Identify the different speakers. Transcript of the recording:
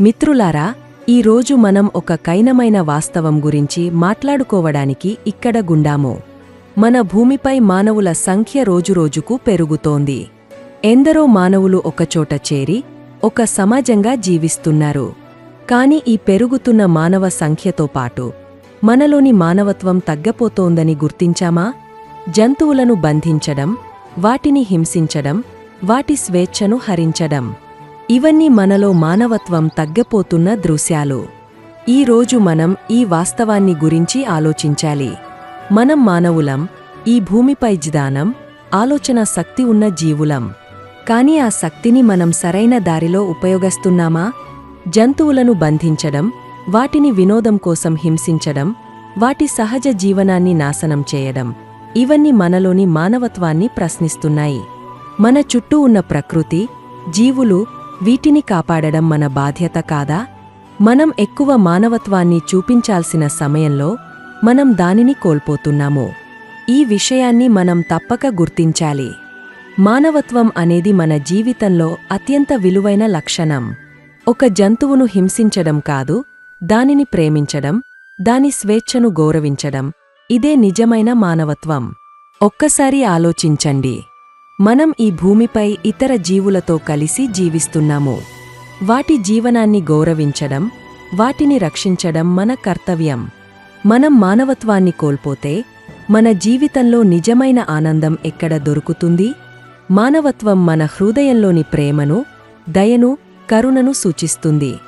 Speaker 1: మిత్రులారా ఈరోజు మనం ఒక కైనమైన వాస్తవం గురించి మాట్లాడుకోవడానికి ఇక్కడ గుండాము. మన భూమిపై మానవుల సంఖ్య రోజురోజుకు పెరుగుతోంది. ఎందరో మానవులు ఒకచోట చేరి ఒక సమాజంగా జీవిస్తున్నారు. కాని ఈ పెరుగుతున్న మానవ సంఖ్యతో పాటు మనలోని మానవత్వం తగ్గపోతోందని గుర్తించామా? జంతువులను బంధించడం వాటిని హింసించడం వాటి స్వేచ్ఛను హరించడం. ఇవన్నీ మనలో మానవత్వం తగ్గపోతున్న దృశ్యాలు. ఈ రోజు మనం ఈ వాస్తవాన్ని గురించి ఆలోచించాలి. మనం మానవులం ఈ భూమిపై జ్ఞానం ఆలోచన శక్తి ఉన్న జీవులం. కాని ఆ శక్తిని మనం సరైన దారిలో ఉపయోగిస్తున్నామా? జంతువులను బంధించడం వాటిని వినోదం కోసం హింసించడం వాటి సహజ జీవనాన్ని నాశనం చేయడం ఇవన్నీ మనలోని మానవత్వాన్ని ప్రశ్నిస్తున్నాయి. మన చుట్టూ ఉన్న ప్రకృతి జీవులు వీటిని కాపాడడం మన బాధ్యత కాదా? మనం ఎక్కువ మానవత్వాన్ని చూపించాల్సిన సమయంలో మనం దానిని కోల్పోతున్నాము. ఈ విషయాన్ని మనం తప్పక గుర్తించాలి. మానవత్వం అనేది మన జీవితంలో అత్యంత విలువైన లక్షణం. ఒక జంతువును హింసించడం కాదు దానిని ప్రేమించడం దాని స్వేచ్ఛను గౌరవించడం. ఇదే నిజమైన మానవత్వం. ఒక్కసారి ఆలోచించండి. మనం ఈ భూమిపై ఇతర జీవులతో కలిసి జీవిస్తున్నాము. వాటి జీవనాన్ని గౌరవించడం వాటిని రక్షించడం మన కర్తవ్యం. మనం మానవత్వాన్ని కోల్పోతే మన జీవితంలో నిజమైన ఆనందం ఎక్కడ దొరుకుతుంది? మానవత్వం మన హృదయంలోని ప్రేమను దయను కరుణను సూచిస్తుంది.